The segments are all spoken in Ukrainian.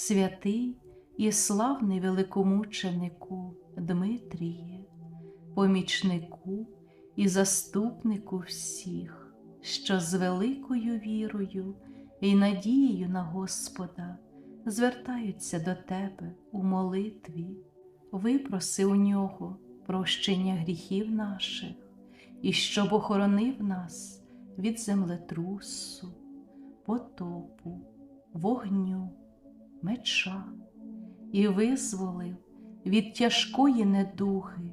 святий і славний великомученику Дмитріє, помічнику і заступнику всіх, що з великою вірою і надією на Господа звертаються до тебе у молитві, випроси у нього прощення гріхів наших і щоб охоронив нас від землетрусу, потопу, вогню, меча і визволив від тяжкої недуги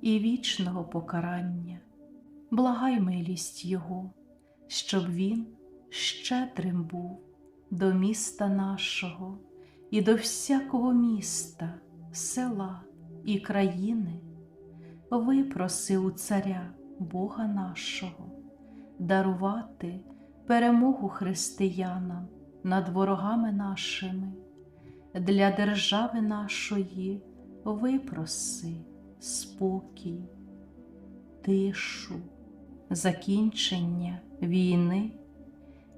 і вічного покарання. Благай милість Його, щоб Він щедрим був до міста нашого і до всякого міста, села і країни. Випроси у царя Бога нашого, дарувати перемогу християнам над ворогами нашими, для держави нашої випроси спокій, тишу, закінчення війни,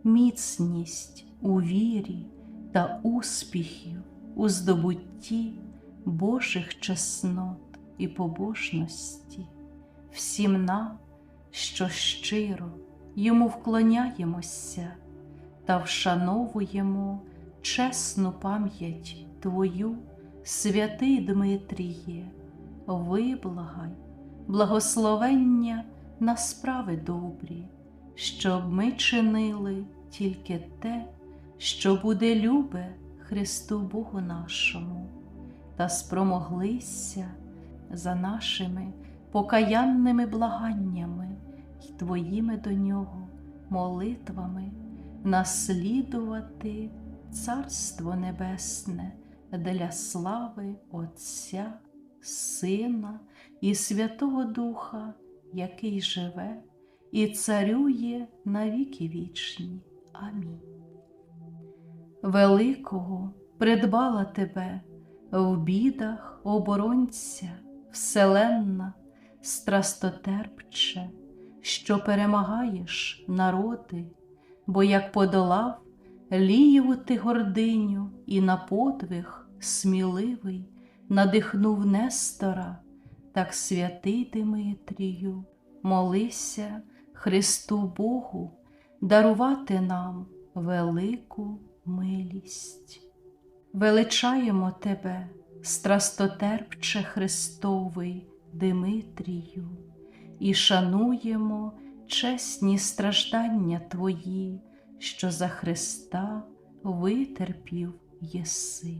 міцність у вірі та успіхів у здобутті Божих чеснот і побожності, всім нам, що щиро йому вклоняємося та вшановуємо чесну пам'ять Твою, святий Дмитріє, виблагай, благословення на справи добрі, щоб ми чинили тільки те, що буде любе Христу Богу нашому, та спромоглися за нашими покаянними благаннями й Твоїми до Нього молитвами наслідувати Царство Небесне для слави Отця, Сина і Святого Духа, який живе і царює на віки вічні. Амінь. Великого придбала тебе в бідах оборонця, вселенна, страстотерпче, що перемагаєш народи, бо як подолав лієву ти гординю і на подвиг сміливий надихнув Нестора, так святий Димитрію, молися Христу Богу, дарувати нам велику милість. Величаємо Тебе, страстотерпче Христовий Димитрію, і шануємо чесні страждання Твої, що за Христа витерпів єси.